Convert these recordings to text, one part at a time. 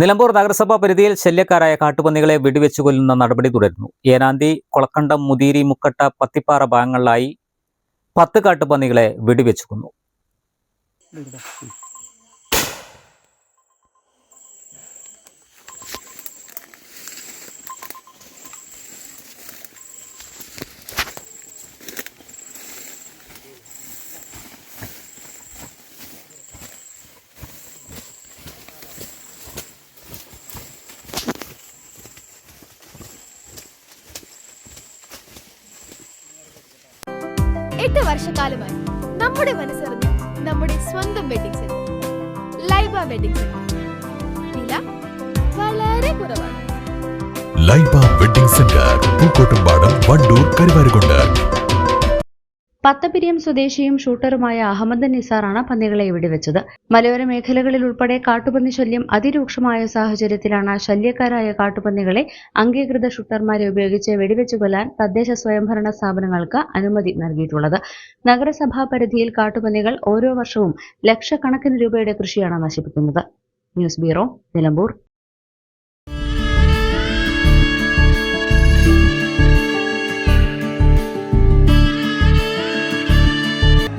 നിലമ്പൂർ നഗരസഭാ പരിധിയിൽ ശല്യക്കാരായ കാട്ടുപന്നികളെ വെടിവെച്ചു കൊല്ലുന്ന നടപടി തുടരുന്നു. ഏനാന്തി കൊളക്കണ്ടം മുതിരി മുക്കട്ട പത്തിപ്പാറ ഭാഗങ്ങളിലായി പത്ത് കാട്ടുപന്നികളെ വെടിവെച്ചു കൊന്നു. എട്ട് വർഷക്കാലമായി നമ്മുടെ മനസ്സറിഞ്ഞ് നമ്മുടെ സ്വന്തം വെഡിങ് സെന്റർ ലൈബ സെന്റർ വില വളരെ കുറവാണ്. Laiba wedding centre Pookkottumpadam Wandoor Karuvarakundu. Pathapiriyam സ്വദേശിയും ഷൂട്ടറുമായ അഹമ്മദ് നിസാറാണ് പന്നികളെ വെടിവെച്ചത്. മലയോര മേഖലകളിൽ ഉൾപ്പെടെ കാട്ടുപന്നി ശല്യം അതിരൂക്ഷമായ സാഹചര്യത്തിലാണ് ശല്യക്കാരായ കാട്ടുപന്നികളെ അംഗീകൃത ഷൂട്ടർമാരെ ഉപയോഗിച്ച് വെടിവെച്ചു കൊല്ലാൻ തദ്ദേശ സ്വയംഭരണ സ്ഥാപനങ്ങൾക്ക് അനുമതി നൽകിയിട്ടുള്ളത്. നഗരസഭാ പരിധിയിൽ കാട്ടുപന്നികൾ ഓരോ വർഷവും ലക്ഷക്കണക്കിന് രൂപയുടെ കൃഷിയാണ് നശിപ്പിക്കുന്നത്. News bureau Nilambur.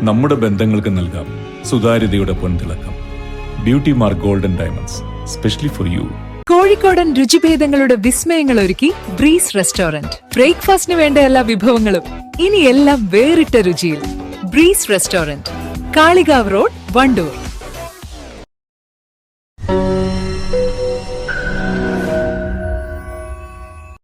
നമ്മുടെ ബന്ധങ്ങൾക്ക് നൽകാം. സുതാര്യതയുടെ പൊൻതിളക്കം. Beauty mark golden diamonds specially for you കോഴിക്കോടൻ രുചിഭേദങ്ങളുടെ വിസ്മയങ്ങൾ ഒരുക്കി ബ്രീസ് റെസ്റ്റോറന്റ് ബ്രേക്ക്ഫാസ്റ്റിന് വേണ്ട എല്ലാ വിഭവങ്ങളും ഇനി എല്ലാം വേറിട്ട രുചിയിൽ. Breeze restaurant Kalikavu road Wandoor.